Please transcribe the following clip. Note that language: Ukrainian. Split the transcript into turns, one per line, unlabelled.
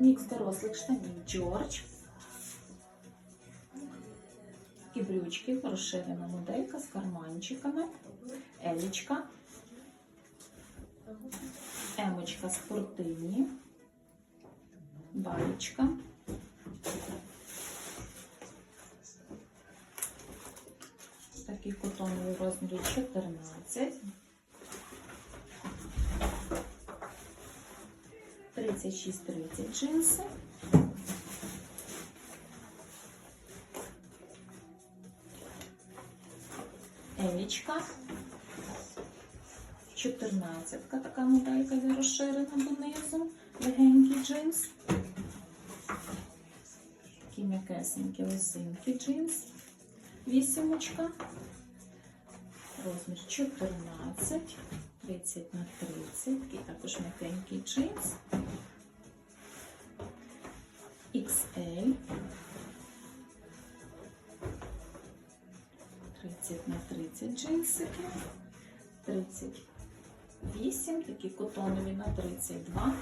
Мікс дорослих штанів Джордж. І брючки, розширена моделька з карманчиками. Елічка. Емочка спортивні. Баєчка. Такий котоновий розмір 14. 36-30 джинси. Елічка. 14 така моделька де розширена донизу. Легенький джинс. Такі м'якесенькі лосинки джинс. Вісімочка. Розмір 14, 30 на 30, такий також м'якенький джинс. XL. 30 на 30 джинсики. 38, такі котонові на 32.